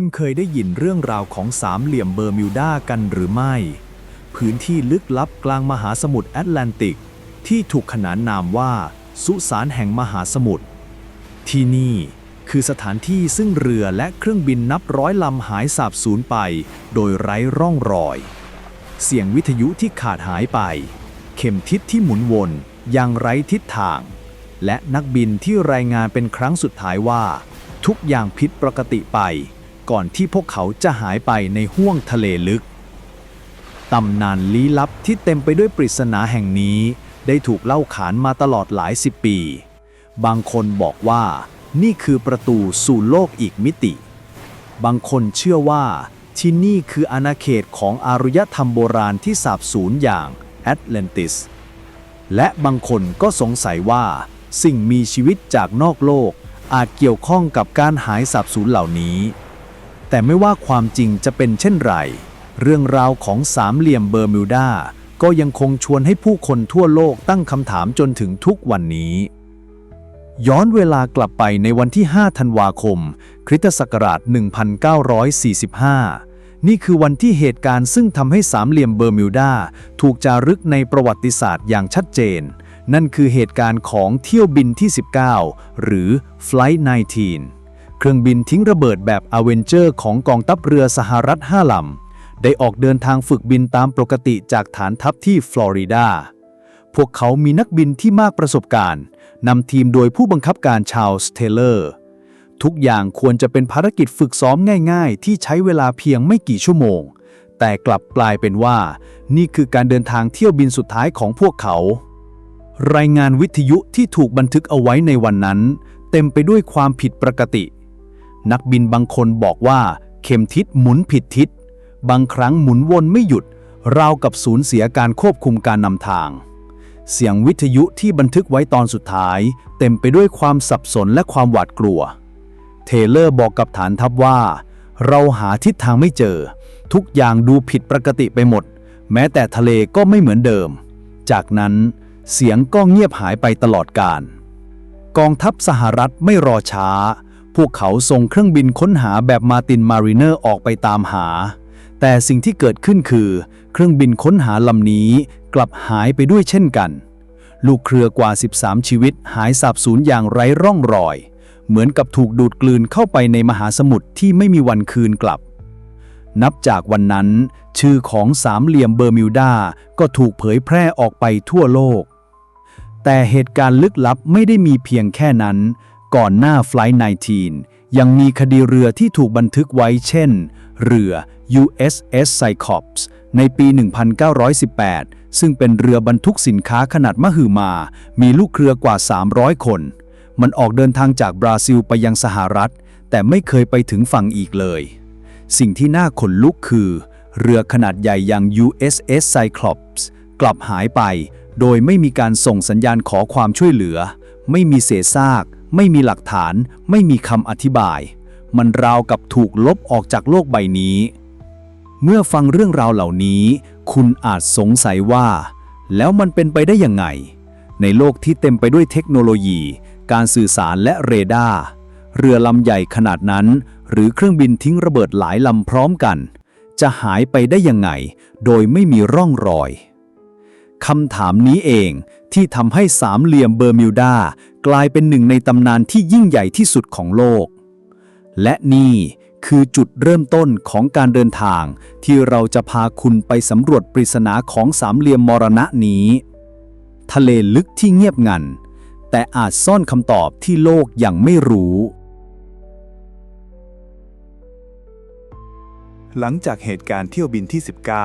คุณเคยได้ยินเรื่องราวของสามเหลี่ยมเบอร์มิวดากันหรือไม่ พื้นที่ลึกลับกลางมหาสมุทรแอตแลนติก ที่ถูกขนานนามว่า สุสานแห่งมหาสมุทรที่นี่คือสถานที่ซึ่งเรือและเครื่องบินนับร้อยลำหายสาบสูญไป โดยไร้ร่องรอย เสียงวิทยุที่ขาดหายไป เข็มทิศที่หมุนวนยังไร้ทิศทาง และนักบินที่รายงานเป็นครั้งสุดท้ายว่า ทุกอย่างผิดปกติไป ก่อนที่พวกเขาจะหายไปในห้วงทะเลลึก ตำนานลี้ลับที่เต็มไปด้วยปริศนาแห่งนี้ได้ถูกเล่าขานมาตลอดหลายสิบปี บางคนบอกว่านี่คือประตูสู่โลกอีกมิติ บางคนเชื่อว่าที่นี่คืออาณาเขตของอารยธรรมโบราณที่สาบสูญอย่างแอตแลนติส และบางคนก็สงสัยว่า สิ่งมีชีวิตจากนอกโลกอาจเกี่ยวข้องกับการหายสาบสูญเหล่านี้ แต่ไม่ว่าความจริงจะเป็นเช่นไร เรื่องราวของสามเหลี่ยมเบอร์มิวดา ก็ยังคงชวนให้ผู้คนทั่วโลกตั้งคำถามจนถึงทุกวันนี้ ย้อนเวลากลับไปในวันที่ 5 ธันวาคม คริสตศักราช 1945 นี่คือวันที่เหตุการณ์ซึ่งทำให้สามเหลี่ยมเบอร์มิวดาถูกจารึกในประวัติศาสตร์อย่างชัดเจน นั่นคือเหตุการณ์ของเที่ยวบินที่ 19 หรือ Flight 19 เครื่องบินทิ้งระเบิดแบบอเวนเจอร์ของกองทัพเรือสหรัฐ5ลำ ได้ออกเดินทางฝึกบินตามปกติจากฐานทัพที่ฟลอริดา พวกเขามีนักบินที่มากประสบการณ์นำทีมโดยผู้บังคับการชาลส์เทเลอร์ ทุกอย่างควรจะเป็นภารกิจฝึกซ้อมง่ายๆ ที่ใช้เวลาเพียงไม่กี่ชั่วโมง แต่กลับกลายเป็นว่า นี่คือการเดินทางเที่ยวบินสุดท้ายของพวกเขา รายงานวิทยุที่ถูกบันทึกเอาไว้ในวันนั้น เต็มไปด้วยความผิดปกติ นักบินบางคนบอกว่าเข็มทิศหมุนผิดทิศ บางครั้งหมุนวนไม่หยุด ราวกับสูญเสียการควบคุมการนำทาง เสียงวิทยุที่บันทึกไว้ตอนสุดท้าย เต็มไปด้วยความสับสนและความหวาดกลัว เทเลอร์บอกกับฐานทัพว่า เราหาทิศทางไม่เจอ ทุกอย่างดูผิดปกติไปหมด แม้แต่ทะเลก็ไม่เหมือนเดิม จากนั้นเสียงก็เงียบหายไปตลอดกาลกองทัพสหรัฐไม่รอช้า พวกเขาส่งเครื่องบินค้นหาแบบมาตินมารีเนอร์ออกไปตามหา แต่สิ่งที่เกิดขึ้นคือ เครื่องบินค้นหาลำนี้กลับหายไปด้วยเช่นกัน ลูกเครือกว่า 13 ชีวิตหายสาบสูญอย่างไร้ร่องรอย เหมือนกับถูกดูดกลืนเข้าไปในมหาสมุทรที่ไม่มีวันคืนกลับ นับจากวันนั้น ชื่อของสามเหลี่ยมเบอร์มิวดาก็ถูกเผยแพร่ออกไปทั่วโลกแต่เหตุการณ์ลึกลับไม่ได้มีเพียงแค่นั้น ก่อนหน้า Flight 19 ยังมีคดีเรือที่ถูกบันทึกไว้เช่น เรือ USS Cyclops ในปี 1918 ซึ่งเป็นเรือบรรทุกสินค้าขนาดมหึมา มีลูกเรือกว่า 300 คน มันออกเดินทางจากบราซิลไปยังสหรัฐ แต่ไม่เคยไปถึงฝั่งอีกเลย สิ่งที่น่าขนลุกคือ เรือขนาดใหญ่อย่าง USS Cyclops กลับหายไป โดยไม่มีการส่งสัญญาณขอความช่วยเหลือ ไม่มีเศษซาก ไม่มีหลักฐาน ไม่มีคำอธิบาย มันราวกับถูกลบออกจากโลกใบนี้ เมื่อฟังเรื่องราวเหล่านี้ คุณอาจสงสัยว่า แล้วมันเป็นไปได้ยังไง ในโลกที่เต็มไปด้วยเทคโนโลยี การสื่อสารและเรดาร์เรือลำใหญ่ขนาดนั้น หรือเครื่องบินทิ้งระเบิดหลายลำพร้อมกัน จะหายไปได้ยังไง โดยไม่มีร่องรอย คำถามนี้เองที่ทำให้สามเหลี่ยมเบอร์มิวดากลายเป็นหนึ่งในตำนานที่ยิ่งใหญ่ที่สุดของโลก และนี่คือจุดเริ่มต้นของการเดินทางที่เราจะพาคุณไปสำรวจปริศนาของสามเหลี่ยมมรณะนี้ ทะเลลึกที่เงียบงัน แต่อาจซ่อนคำตอบที่โลกยังไม่รู้ หลังจากเหตุการณ์เที่ยวบินที่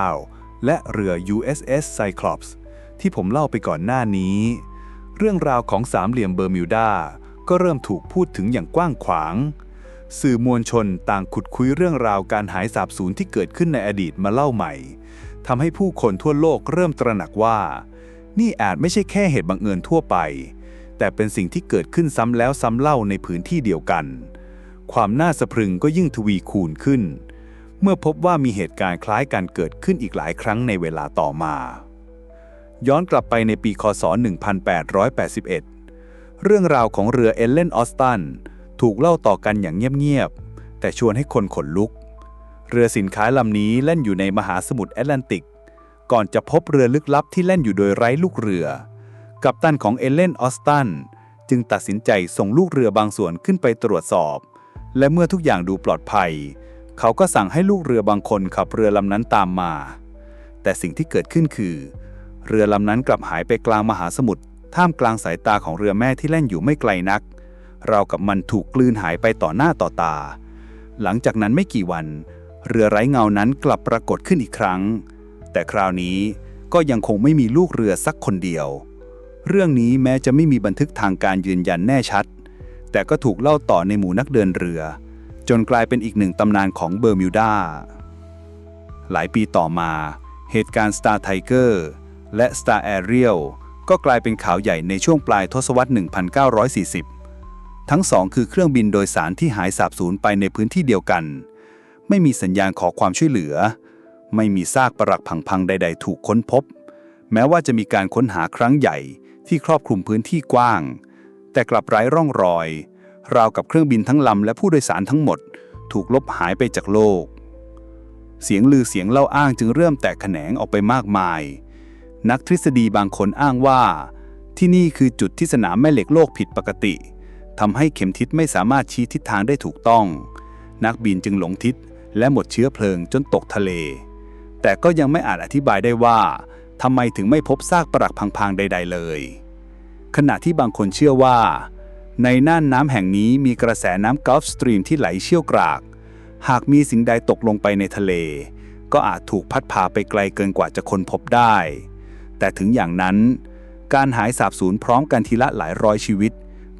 19 และเรือ USS Cyclops ที่ผมเล่าไปก่อนหน้านี้ เรื่องราวของสามเหลี่ยมเบอร์มิวดา ก็เริ่มถูกพูดถึงอย่างกว้างขวาง สื่อมวลชนต่างขุดคุยเรื่องราวการหายสาบสูญที่เกิดขึ้นในอดีตมาเล่าใหม่ทำให้ผู้คนทั่วโลกเริ่มตระหนักว่า นี่อาจไม่ใช่แค่เหตุบังเอิญทั่วไป แต่เป็นสิ่งที่เกิดขึ้นซ้ำแล้วซ้ำเล่าในพื้นที่เดียวกัน ความน่าสะพรึงก็ยิ่งทวีคูณขึ้น เมื่อพบว่ามีเหตุการณ์คล้ายกันเกิดขึ้นอีกหลายครั้งในเวลาต่อมา ย้อนกลับไปในปีคศ 1881 เรื่องราวของเรือเอลเลนออสตันถูกเล่าต่อกันอย่างเงียบๆ แต่ชวนให้คนขนลุก เรือสินค้าลำนี้แล่นอยู่ในมหาสมุทรแอตแลนติก ก่อนจะพบเรือลึกลับที่แล่นอยู่โดยไร้ลูกเรือ กัปตันของเอเลนออสตันจึงตัดสินใจส่งลูกเรือบางส่วนขึ้นไปตรวจสอบ และเมื่อทุกอย่างดูปลอดภัย เขาก็สั่งให้ลูกเรือบางคนขับเรือลำนั้นตามมา แต่สิ่งที่เกิดขึ้นคือ เรือลำนั้นกลับหายไปกลางมหาสมุทรท่ามกลางสายตาของเรือแม่ที่แล่นอยู่ไม่ไกลนัก เรากับมันถูกกลืนหายไปต่อหน้าต่อตา หลังจากนั้นไม่กี่วัน เรือไร้เงานั้นกลับปรากฏขึ้นอีกครั้ง แต่คราวนี้ก็ยังคงไม่มีลูกเรือสักคนเดียว เรื่องนี้แม้จะไม่มีบันทึกทางการยืนยันแน่ชัด แต่ก็ถูกเล่าต่อในหมู่นักเดินเรือ จนกลายเป็นอีกหนึ่งตำนานของเบอร์มิวดาหลายปีต่อมา เหตุการณ์ Star Tiger และ Star Ariel ก็กลายเป็นข่าวใหญ่ในช่วงปลายทศวรรษ 1940 ทั้งสองคือเครื่องบินโดยสารที่หายสาบสูญไปในพื้นที่เดียวกัน ไม่มีสัญญาณขอความช่วยเหลือ ไม่มีซากปรักผังพังใด ๆ ถูกค้นพบ แม้ว่าจะมีการค้นหาครั้งใหญ่ที่ครอบคลุมพื้นที่กว้าง แต่กลับไร้ร่องรอย ราวกับเครื่องบินทั้งลำและผู้โดยสารทั้งหมด ถูกลบหายไปจากโลก เสียงลือเสียงเล่าอ้างจึงเริ่มแตกแขนงออกไปมากมาย นักทฤษฎีบางคนอ้างว่า ที่นี่คือจุดที่สนามแม่เหล็กโลกผิดปกติทำให้เข็มทิศไม่สามารถชี้ทิศทางได้ถูกต้อง นักบินจึงหลงทิศและหมดเชื้อเพลิงจนตกทะเล แต่ก็ยังไม่อาจอธิบายได้ว่าทำไมถึงไม่พบซากปรักพังๆใด ๆ เลย ขณะที่บางคนเชื่อว่า ในน่านน้ำแห่งนี้มีกระแสน้ำกอล์ฟสตรีมที่ไหลเชี่ยวกราก หากมีสิ่งใดตกลงไปในทะเล ก็อาจถูกพัดพาไปไกลเกินกว่าจะค้นพบได้ แต่ถึงอย่างนั้น การหายสาบสูญพร้อมกันทีละหลายร้อยชีวิต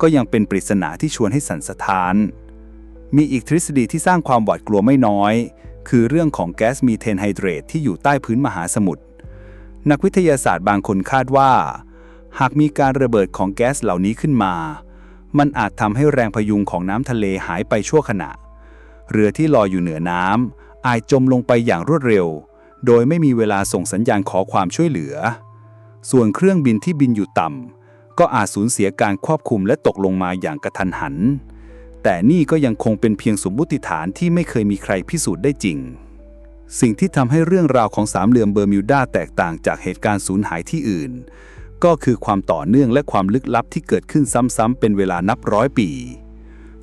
ก็ยังเป็นปริศนาที่ชวนให้สันสะท้าน มีอีกทฤษฎีที่สร้างความหวาดกลัวไม่น้อย คือเรื่องของแก๊สมีเทนไฮเดรตที่อยู่ใต้พื้นมหาสมุทรนักวิทยาศาสตร์บางคนคาดว่า หากมีการระเบิดของแก๊สเหล่านี้ขึ้นมา มันอาจทำให้แรงพยุงของน้ำทะเลหายไปชั่วขณะ เรือที่ลอยอยู่เหนือน้ำอาจจมลงไปอย่างรวดเร็ว โดยไม่มีเวลาส่งสัญญาณขอความช่วยเหลือ ส่วนเครื่องบินที่บินอยู่ต่ำก็อาจสูญเสียการควบคุมและตกลงมาอย่างกระทันหัน แต่นี่ก็ยังคงเป็นเพียงสมมติฐานที่ไม่เคยมีใครพิสูจน์ได้จริง สิ่งที่ทำให้เรื่องราวของสามเหลี่ยมเบอร์มิวดาแตกต่างจากเหตุการณ์สูญหายที่อื่น ก็คือความต่อเนื่องและความลึกลับที่เกิดขึ้นซ้ำๆเป็นเวลานับร้อยปี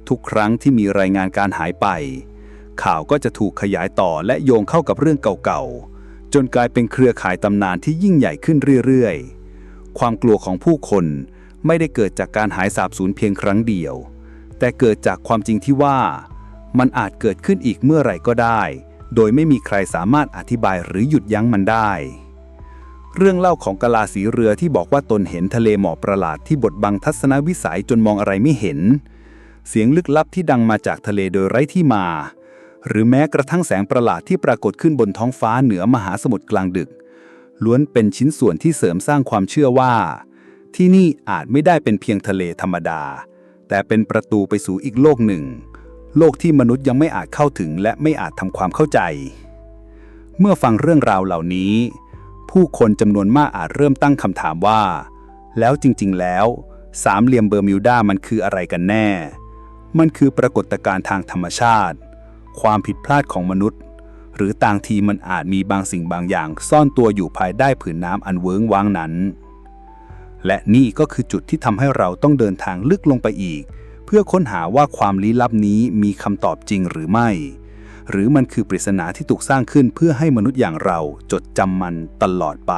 ทุกครั้งที่มีรายงานการหายไป ข่าวก็จะถูกขยายต่อและโยงเข้ากับเรื่องเก่าๆ จนกลายเป็นเครือข่ายตำนานที่ยิ่งใหญ่ขึ้นเรื่อยๆ ความกลัวของผู้คนไม่ได้เกิดจากการหายสาบสูญเพียงครั้งเดียว แต่เกิดจากความจริงที่ว่า มันอาจเกิดขึ้นอีกเมื่อไหร่ก็ได้ โดยไม่มีใครสามารถอธิบายหรือหยุดยั้งมันได้ เรื่องเล่าของกะลาสีเรือที่บอกว่าตนเห็นทะเลหมอกประหลาดที่บดบังทัศนวิสัยจนมองอะไรไม่เห็น เสียงลึกลับที่ดังมาจากทะเลโดยไร้ที่มา หรือแม้กระทั่งแสงประหลาดที่ปรากฏขึ้นบนท้องฟ้าเหนือมหาสมุทรกลางดึก ล้วนเป็นชิ้นส่วนที่เสริมสร้างความเชื่อว่า ที่นี่อาจไม่ได้เป็นเพียงทะเลธรรมดา แต่เป็นประตูไปสู่อีกโลกหนึ่ง โลกที่มนุษย์ยังไม่อาจเข้าถึงและไม่อาจทำความเข้าใจ เมื่อฟังเรื่องราวเหล่านี้ ผู้คนจำนวนมากอาจเริ่มตั้งคำถามว่า แล้วจริง ๆ แล้ว สามเหลี่ยมเบอร์มิวดามันคืออะไรกันแน่ มันคือปรากฏการณ์ทางธรรมชาติ ความผิดพลาดของมนุษย์ หรือต่างทีมันอาจมีบางสิ่งบางอย่าง ซ่อนตัวอยู่ภายใต้ผืนน้ำอันเวิ้งว้างนั้น และนี่ก็คือจุดที่ทำให้เราต้องเดินทางลึกลงไปอีก เพื่อค้นหาว่าความลี้ลับนี้มีคำตอบจริงหรือไม่ หรือมันคือปริศนาที่ถูกสร้างขึ้นเพื่อให้มนุษย์อย่างเราจดจำมันตลอดไป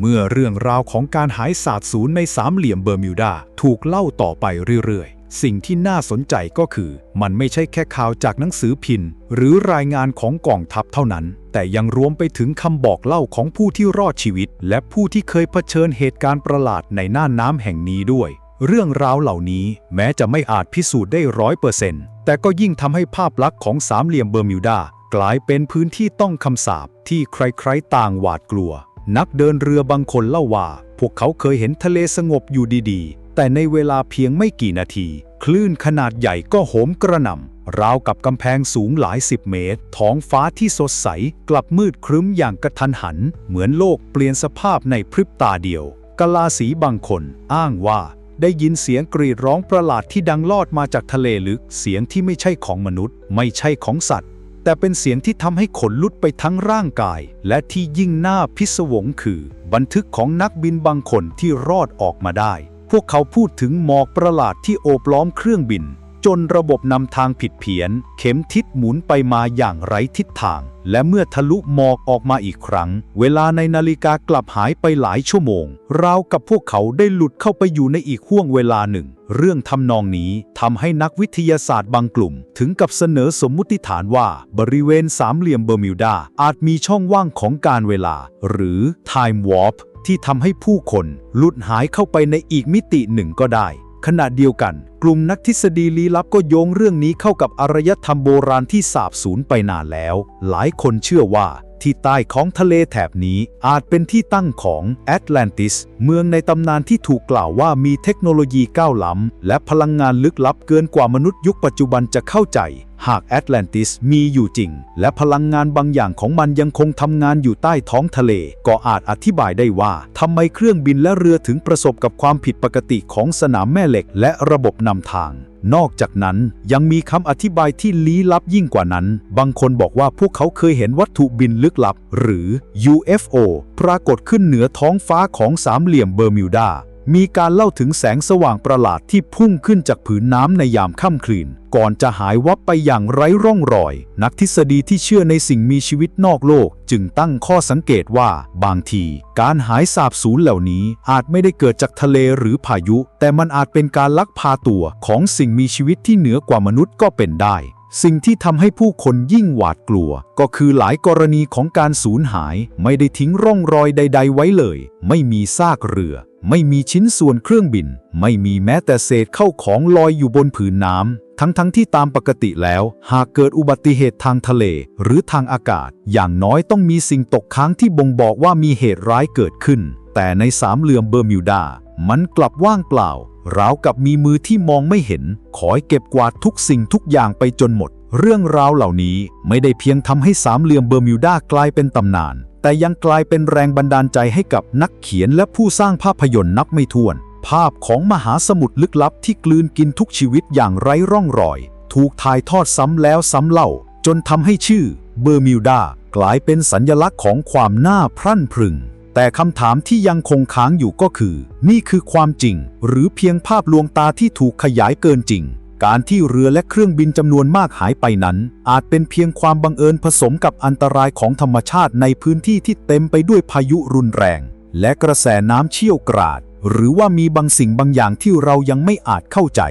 เมื่อเรื่องราวของการหายสาบสูญในสามเหลี่ยมเบอร์มิวดาถูกเล่าต่อไปเรื่อยๆ สิ่งที่น่าสนใจก็คือ มันไม่ใช่แค่ข่าวจากหนังสือพิมพ์ หรือรายงานของกองทัพเท่านั้น แต่ยังรวมไปถึงคำบอกเล่าของผู้ที่รอดชีวิต และผู้ที่เคยเผชิญเหตุการณ์ประหลาดในน่านน้ำแห่งนี้ด้วยเรื่องราวเหล่านี้แม้จะไม่อาจพิสูจน์ได้ร้อยเปอร์เซ็นต์แต่ก็ยิ่งทำให้ภาพลักษณ์ของสามเหลี่ยมเบอร์มิวดากลายเป็นพื้นที่ต้องคำสาปที่ใครๆต่างหวาดกลัว นักเดินเรือบางคนเล่าว่า พวกเขาเคยเห็นทะเลสงบอยู่ดีๆ แต่ในเวลาเพียงไม่กี่นาที คลื่นขนาดใหญ่ก็โหมกระหน่ำราวกับกำแพงสูงหลายสิบเมตร ท้องฟ้าที่สดใส กลับมืดครึ้มอย่างกระทันหัน เหมือนโลกเปลี่ยนสภาพในพริบตาเดียวกลาสีบางคน อ้างว่าได้ยินเสียงกรีดร้องประหลาดที่ดังลอดมาจากทะเลลึก เสียงที่ไม่ใช่ของมนุษย์ ไม่ใช่ของสัตว์ แต่เป็นเสียงที่ทำให้ขนลุดไปทั้งร่างกาย และที่ยิ่งน่าพิศวงคือ บันทึกของนักบินบางคนที่รอดออกมาได้ พวกเขาพูดถึงหมอกประหลาดที่โอบล้อมเครื่องบิน จนระบบนำทางผิดเพี้ยน เข็มทิศหมุนไปมาอย่างไร้ทิศทาง และเมื่อทะลุหมอกออกมาอีกครั้ง เวลาในนาฬิกากลับหายไปหลายชั่วโมง ราวกับพวกเขาได้หลุดเข้าไปอยู่ในอีกห่วงเวลาหนึ่ง เรื่องทำนองนี้ทำให้นักวิทยาศาสตร์บางกลุ่ม ถึงกับเสนอสมมุติฐานว่า บริเวณสามเหลี่ยมเบอร์มิวดาอาจมีช่องว่างของการเวลา หรือ time warp ที่ทำให้ผู้คนหลุดหายเข้าไปในอีกมิติหนึ่งก็ได้ ขณะเดียวกัน กลุ่มนักทฤษฎีลี้ลับก็โยงเรื่องนี้เข้ากับอารยธรรมโบราณที่สาบสูญไปนานแล้ว หลายคนเชื่อว่า ที่ใต้ของทะเลแถบนี้อาจเป็นที่ตั้งของแอตแลนติส เมืองในตำนานที่ถูกกล่าวว่ามีเทคโนโลยีก้าวล้ำ และพลังงานลึกลับเกินกว่ามนุษย์ยุคปัจจุบันจะเข้าใจ หากแอตแลนติสมีอยู่จริง และพลังงานบางอย่างของมันยังคงทำงานอยู่ใต้ท้องทะเล ก็อาจอธิบายได้ว่าทำไมเครื่องบินและเรือถึงประสบกับความผิดปกติของสนามแม่เหล็กและระบบนำทาง นอกจากนั้นยังมีคำอธิบายที่ลี้ลับยิ่งกว่านั้น บางคนบอกว่าพวกเขาเคยเห็นวัตถุบินลึกลับ หรือ UFO ปรากฏขึ้นเหนือท้องฟ้าของสามเหลี่ยมเบอร์มิวดา มีการเล่าถึงแสงสว่างประหลาดที่พุ่งขึ้นจากผืนน้ำในยามค่ำคืน ก่อนจะหายวับไปอย่างไร้ร่องรอย นักทฤษฎีที่เชื่อในสิ่งมีชีวิตนอกโลก จึงตั้งข้อสังเกตว่า บางที การหายสาบสูญเหล่านี้อาจไม่ได้เกิดจากทะเลหรือพายุ แต่มันอาจเป็นการลักพาตัวของสิ่งมีชีวิตที่เหนือกว่ามนุษย์ก็เป็นได้สิ่งที่ทำให้ผู้คนยิ่งหวาดกลัว ก็คือหลายกรณีของการสูญหาย ไม่ได้ทิ้งร่องรอยใด ๆ ไว้เลย ไม่มีซากเรือ ไม่มีชิ้นส่วนเครื่องบิน ไม่มีแม้แต่เศษเข้าของลอยอยู่บนผืนน้ำ ทั้งๆทที่ตามปกติแล้ว หากเกิดอุบัติเหตุทางทะเล หรือทางอากาศ อย่างน้อยต้องมีสิ่งตกค้างที่บ่งบอกว่ามีเหตุร้ายเกิดขึ้น แต่ในสามเหลี่ยมเบอร์มิวดา มันกลับว่างเปล่า ราวกับมีมือที่มองไม่เห็น คอยเก็บกวาดทุกสิ่งทุกอย่างไปจนหมด เรื่องราวเหล่านี้ไม่ได้เพียงทำให้สามเหลี่ยมเบอร์มิวดากลายเป็นตำนาน แต่ยังกลายเป็นแรงบันดาลใจให้กับนักเขียนและผู้สร้างภาพยนตร์นับไม่ถ้วน ภาพของมหาสมุทรลึกลับที่กลืนกินทุกชีวิตอย่างไร้ร่องรอย ถูกถ่ายทอดซ้ำแล้วซ้ำเล่า จนทำให้ชื่อเบอร์มิวดากลายเป็นสัญลักษณ์ของความน่าพรั่นพรึง แต่คำถามที่ยังคงค้างอยู่ก็คือ นี่คือความจริง หรือเพียงภาพลวงตาที่ถูกขยายเกินจริง การที่เรือและเครื่องบินจำนวนมากหายไปนั้น อาจเป็นเพียงความบังเอิญผสมกับอันตรายของธรรมชาติในพื้นที่ที่เต็มไปด้วยพายุรุนแรง และกระแสน้ำเชี่ยวกราด หรือว่ามีบางสิ่งบางอย่างที่เรายังไม่อาจเข้าใจ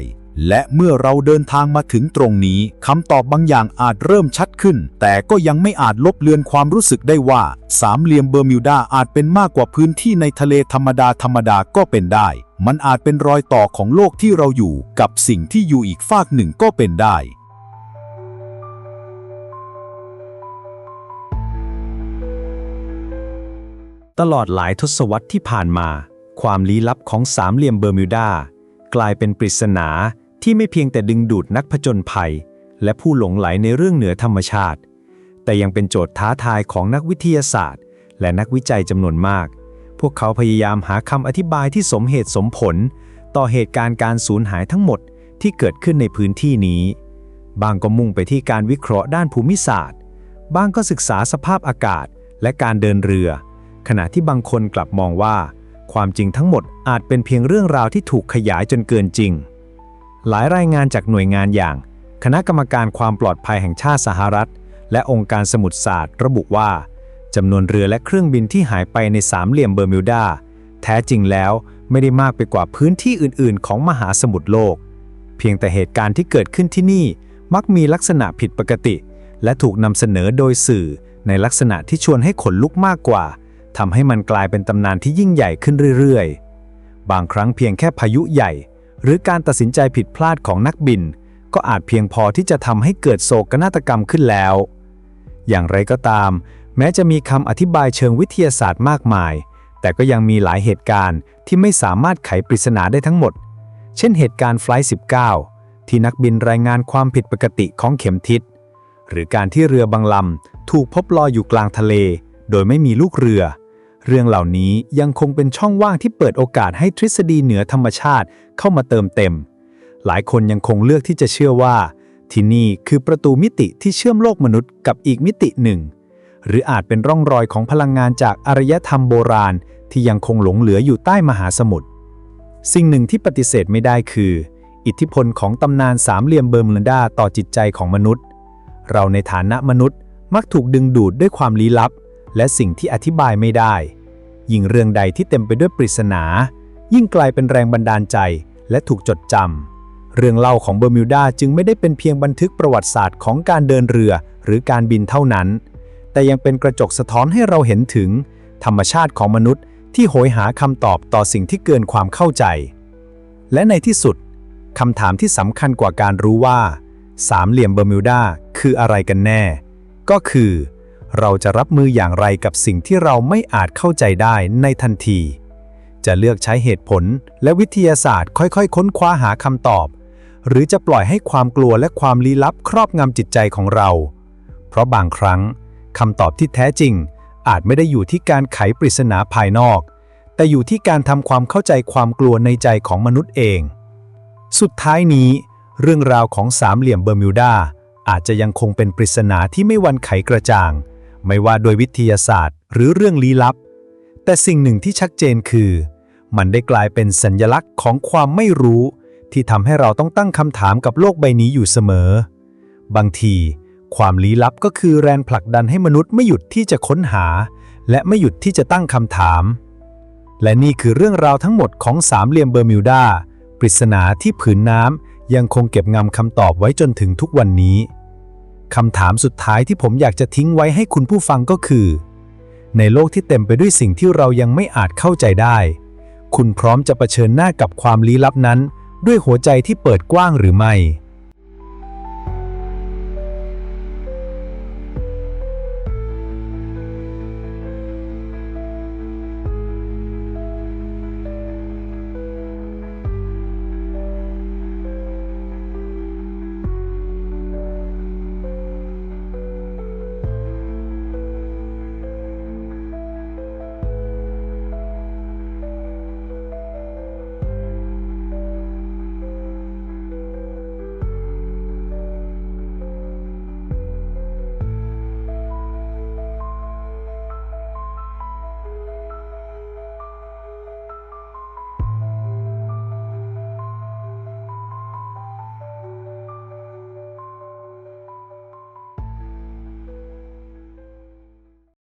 และเมื่อเราเดินทางมาถึงตรงนี้คำตอบบางอย่างอาจเริ่มชัดขึ้น แต่ก็ยังไม่อาจลบเลือนความรู้สึกได้ว่า สามเหลี่ยมเบอร์มิวดาอาจเป็นมากกว่าพื้นที่ในทะเลธรรมดาธรรมดาก็เป็นได้ มันอาจเป็นรอยต่อของโลกที่เราอยู่ กับสิ่งที่อยู่อีกฟากหนึ่งก็เป็นได้ตลอดหลายทศวรรษที่ผ่านมา ความลี้ลับของสามเหลี่ยมเบอร์มิวดากลายเป็นปริศนา ที่ไม่เพียงแต่ดึงดูดนักผจญภัย และผู้หลงไหลในเรื่องเหนือธรรมชาติ แต่ยังเป็นโจทย์ท้าทายของนักวิทยาศาสตร์ และนักวิจัยจำนวนมาก พวกเขาพยายามหาคำอธิบายที่สมเหตุสมผล ต่อเหตุการณ์การสูญหายทั้งหมดที่เกิดขึ้นในพื้นที่นี้ บางก็มุ่งไปที่การวิเคราะห์ด้านภูมิศาสตร์ บางก็ศึกษาสภาพอากาศและการเดินเรือ ขณะที่บางคนกลับมองว่า ความจริงทั้งหมดอาจเป็นเพียงเรื่องราวที่ถูกขยายจนเกินจริง หลายรายงานจากหน่วยงานอย่าง คณะกรรมการความปลอดภัยแห่งชาติสหรัฐ และองค์การสมุทรศาสตร์ ระบุว่าจำนวนเรือและเครื่องบินที่หายไปในสามเหลี่ยมเบอร์มิวดา แท้จริงแล้วไม่ได้มากไปกว่าพื้นที่อื่น ๆ ของมหาสมุทรโลก เพียงแต่เหตุการณ์ที่เกิดขึ้นที่นี่มักมีลักษณะผิดปกติ และถูกนำเสนอโดยสื่อ ในลักษณะที่ชวนให้ขนลุกมากกว่าทำให้มันกลายเป็นตำนานที่ยิ่งใหญ่ขึ้นเรื่อย ๆ บางครั้งเพียงแค่พายุใหญ่ หรือการตัดสินใจผิดพลาดของนักบิน ก็อาจเพียงพอที่จะทำให้เกิดโศกนาฏกรรมขึ้นแล้ว อย่างไรก็ตาม แม้จะมีคำอธิบายเชิงวิทยาศาสตร์มากมาย แต่ก็ยังมีหลายเหตุการณ์ที่ไม่สามารถไขปริศนาได้ทั้งหมด เช่นเหตุการณ์ไฟล์19 ที่นักบินรายงานความผิดปกติของเข็มทิศ หรือการที่เรือบางลำถูกพบลอยอยู่กลางทะเล โดยไม่มีลูกเรือ เรื่องเหล่านี้ยังคงเป็นช่องว่างที่เปิดโอกาสให้ทฤษฎีเหนือธรรมชาติเข้ามาเติมเต็ม หลายคนยังคงเลือกที่จะเชื่อว่า ที่นี่คือประตูมิติที่เชื่อมโลกมนุษย์กับอีกมิติหนึ่ง หรืออาจเป็นร่องรอยของพลังงานจากอารยธรรมโบราณ ที่ยังคงหลงเหลืออยู่ใต้มหาสมุทรสิ่งหนึ่งที่ปฏิเสธไม่ได้คือ อิทธิพลของตำนานสามเหลี่ยมเบอร์มิวดาต่อจิตใจของมนุษย์ เราในฐานะมนุษย์มักถูกดึงดูดด้วยความลี้ลับ และสิ่งที่อธิบายไม่ได้ ยิ่งเรื่องใดที่เต็มไปด้วยปริศนา ยิ่งกลายเป็นแรงบันดาลใจและถูกจดจำ เรื่องเล่าของเบอร์มิวดาจึงไม่ได้เป็นเพียงบันทึกประวัติศาสตร์ของการเดินเรือหรือการบินเท่านั้น แต่ยังเป็นกระจกสะท้อนให้เราเห็นถึง ธรรมชาติของมนุษย์ที่โหยหาคำตอบต่อสิ่งที่เกินความเข้าใจ และในที่สุดคำถามที่สำคัญกว่าการรู้ว่า สามเหลี่ยมเบอร์มิวดาคืออะไรกันแน่ ก็คือ เราจะรับมืออย่างไรกับสิ่งที่เราไม่อาจเข้าใจได้ในทันที จะเลือกใช้เหตุผลและวิทยาศาสตร์ค่อยๆ ค้นคว้าหาคำตอบ หรือจะปล่อยให้ความกลัวและความลี้ลับครอบงำจิตใจของเรา เพราะบางครั้งคำตอบที่แท้จริง อาจไม่ได้อยู่ที่การไขปริศนาภายนอก แต่อยู่ที่การทำความเข้าใจความกลัวในใจของมนุษย์เอง สุดท้ายนี้ เรื่องราวของสามเหลี่ยมเบอร์มิวดาอาจจะยังคงเป็นปริศนาที่ไม่วันไขกระจ่าง ไม่ว่าโดยวิทยาศาสตร์ หรือเรื่องลี้ลับ แต่สิ่งหนึ่งที่ชัดเจนคือ มันได้กลายเป็นสัญลักษณ์ของความไม่รู้ ที่ทำให้เราต้องตั้งคำถามกับโลกใบนี้อยู่เสมอ บางที ความลี้ลับก็คือแรงผลักดันให้มนุษย์ไม่หยุดที่จะค้นหา และไม่หยุดที่จะตั้งคำถาม และนี่คือเรื่องราวทั้งหมดของสามเหลี่ยมเบอร์มิวดาปริศนาที่ผืนน้ำยังคงเก็บงำคำตอบไว้จนถึงทุกวันนี้ คำถามสุดท้ายที่ผมอยากจะทิ้งไว้ให้คุณผู้ฟังก็คือ ในโลกที่เต็มไปด้วยสิ่งที่เรายังไม่อาจเข้าใจได้ คุณพร้อมจะเผชิญหน้ากับความลี้ลับนั้น ด้วยหัวใจที่เปิดกว้างหรือไม่